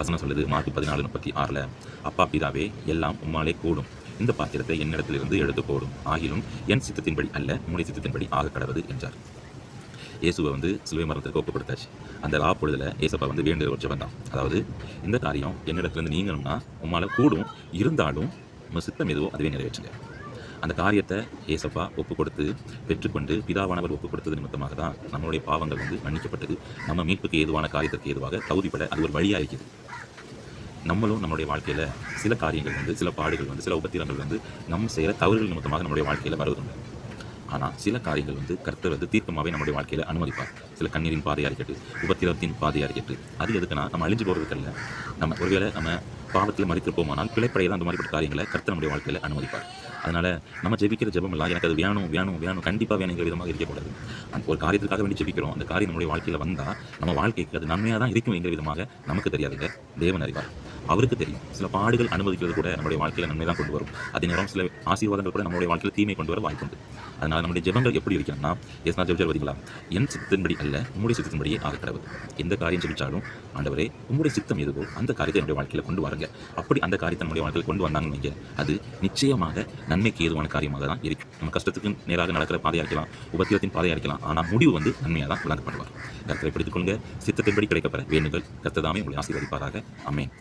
வசனம் சொல்லுது மார்க் பதினாலு முப்பத்தி ஆறில் அப்பா பிதாவே எல்லாம் உம்மாலே கூடும். இந்த பாத்திரத்தை என்னிடத்திலிருந்து எடுத்து போடும் ஆகிலும் என் சித்தத்தின்படி அல்ல மூளை சித்தத்தின்படி ஆக கடவுது என்றார். இயேசுவை வந்து சிலுவை மரணத்துக்கு ஒப்பு கொடுத்தாச்சு அந்த லா பொழுதில் ஏசப்பா வந்து வேண்டிய ஒரு தான். அதாவது இந்த காரியம் என்னிடத்துலேருந்து நீங்கணும்னா உம்மால் கூடும். இருந்தாலும் உங்கள் சித்தம் எதுவோ அதுவே நிறைவேற்றுங்க. அந்த காரியத்தை ஏசப்பா ஒப்பு கொடுத்து பெற்றுக்கொண்டு பிதாவானவர் ஒப்பு கொடுத்தது நிமித்தமாக தான் நம்மளுடைய பாவங்கள் வந்து மன்னிக்கப்பட்டது. நம்ம மீட்புக்கு ஏதுவான காரியத்திற்கு ஏதுவாக தகுதிப்பட அது ஒரு வழியாக இருக்குது. நம்மளும் நம்மளுடைய வாழ்க்கையில் சில காரியங்கள் வந்து சில பாடுகள் வந்து சில உபத்திரங்கள் வந்து நம்ம செய்கிற தவறுகள் நிமித்தமாக நம்மளுடைய வாழ்க்கையில் வருவதுண்டு. ஆனால் சில காரியங்கள் வந்து கர்த்தர் வந்து தீர்க்கமாகவே நம்முடைய வாழ்க்கையில் அனுமதிப்பார். சில கண்ணீரின் பாதையாக இருக்கட்டும் உபத்திரத்தின் பாதையாக இருக்கட்டும் அது எதுக்குன்னா நம்ம அழிஞ்சு போகிறதுக்கல்ல நம்ம ஒருவேளை நம்ம பாவத்தில் மறித்திருப்போமானால் பிழைப்படையில் தான் அந்த மாதிரிப்பட்ட காரியங்களை கர்த்தர் நம்முடைய வாழ்க்கையில் அனுமதிப்பார். அதனால் நம்ம ஜெபிக்கிற ஜெபம் எல்லாம் எனக்கு அது வேணும் வேணும் வேணும் கண்டிப்பாக வேணுங்கிற விதமாக இருக்கக்கூடாது. அந்த ஒரு காரியத்துக்காக வேண்டி ஜெபிக்கிறோம் அந்த காரியம் நம்முடைய வாழ்க்கையில் வந்தால் நம்ம வாழ்க்கைக்கு அது நன்மையாக தான் இருக்கும் என்கிற விதமாக நமக்கு தெரியாதுங்க. தேவன் அறிவார். அவருக்கு தெரியும். சில பாடுகள் அனுமதிக்கிறது கூட நம்முடைய வாழ்க்கையில் நன்மை தான் கொண்டு வரும். அதே நேரம் சில ஆசீர்வாதங்கள் கூட நம்முடைய வாழ்க்கையில் தீமை கொண்டு வர வாய்ப்புண்டு. அதனால் நம்முடைய ஜெபங்கள் எப்படி இருக்கணும்னா எஸ்னா ஜெபிச்சல் வரீங்களா என் சித்தத்தின்படி அல்ல உங்களுடைய சித்தத்தின்படியே ஆக கடவுள் எந்த காரியம் ஜெபிச்சாலும் ஆண்டவரே உம்முடைய சித்தம் எதுவோ அந்த காரியத்தை என்னுடைய வாழ்க்கையில் கொண்டு வாருங்க. அப்படி அந்த காரியத்தை நம்முடைய வாழ்க்கையில் கொண்டு வந்தாங்கன்னு வைங்க. அது நிச்சயமாக நன்மைக்கு ஏதுவான காரியமாக தான் இருக்கும். நம்ம கஷ்டத்துக்கு நேராக நடக்கிற பாதையாக இருக்கலாம் உபத்திரத்தின் பாதையாக இருக்கலாம். ஆனால் முடிவு வந்து நன்மையாக தான் விளங்க கருத்தை படித்துக்கொள்ளுங்க. சித்தத்தின்படி கிடைக்கப்பெற வேண்டுங்கள். கத்ததாமே உங்களை ஆசீர்வதிப்பாராக. அமேன்